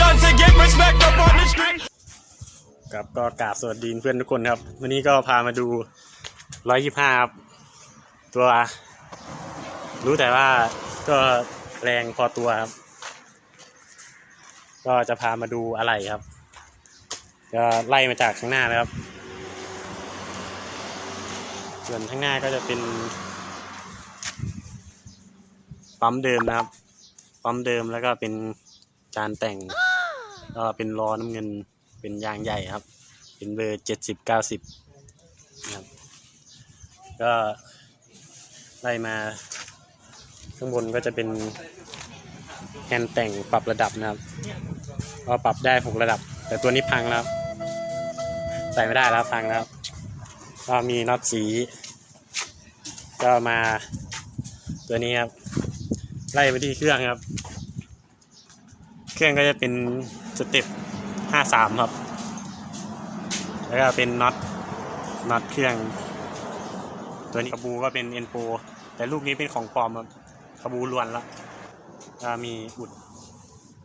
gun to get respect up on the street. ครับก็กราบสวัสดีเพื่อนทุกคนครับ วันนี้ก็พามาดู 125ครับ ตัว รู้แต่ว่าก็แรงพอตัวครับ ก็จะพามาดูอะไรครับ ก็ไล่มาจากข้างหน้านะครับ ส่วนข้างหน้าก็จะเป็นปั๊มเดิมนะครับ ปั๊มเดิมแล้วก็เป็นจานแต่ง ก็เป็นล้อน้ำเงินเป็นยางใหญ่ครับ เป็นเบอร์เจ็ดสิบเก้าสิบนะครับก็ไล่มาข้างบนก็จะเป็นแฮนแต่งปรับระดับนะครับก็ปรับได้หกระดับ แต่ตัวนี้พังแล้ว ใส่ไม่ได้แล้วพังแล้ว ก็มีน็อตสี ก็มาตัวนี้ครับ ไล่ไปที่เครื่องครับ เครื่องก็จะเป็น สเต็ปห้าสามครับ แล้วก็เป็นน็อตน็อตเครื่อง ตัวนี้กระบูก็เป็นเอ็นโปแต่ลูกนี้เป็นของปลอมครับกระบูล้วนล้วก็มีอุด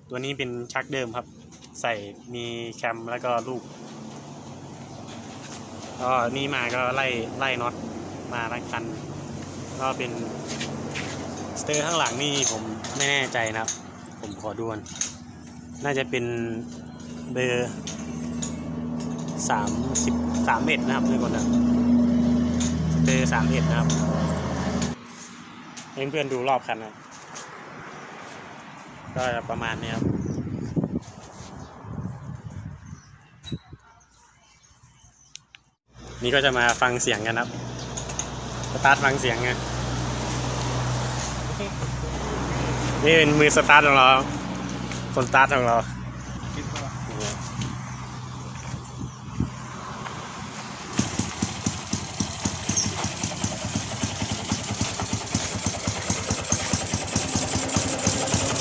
ตัวนี้เป็นชักเดิมครับ ใส่มีแคมแล้วก็ลูกก็นี่มาก็ไล่ไล่น็อตมาทั้งคันก็เป็นสเตอร์ข้างหลังนี่ผมไม่แน่ใจนะครับ ผมขอดูกัน น่าจะเป็นเบอร์สามสิบสามเอ็ดนะครับทุกคนนะเตอร์สามเอ็ดนะครับเพื่อนๆดูรอบคันนะก็ประมาณนี้ครับนี่ก็จะมาฟังเสียงกันครับ สตาร์ทฟังเสียงไงนี่เป็นมือสตาร์ทของเรา คนตาของเรา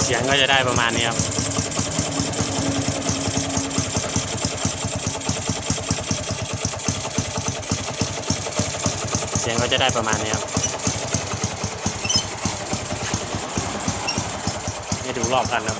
เสียงก็จะได้ประมาณนี้ครับเสียงก็จะได้ประมาณนี้ครับให้ดูรอบคันครับ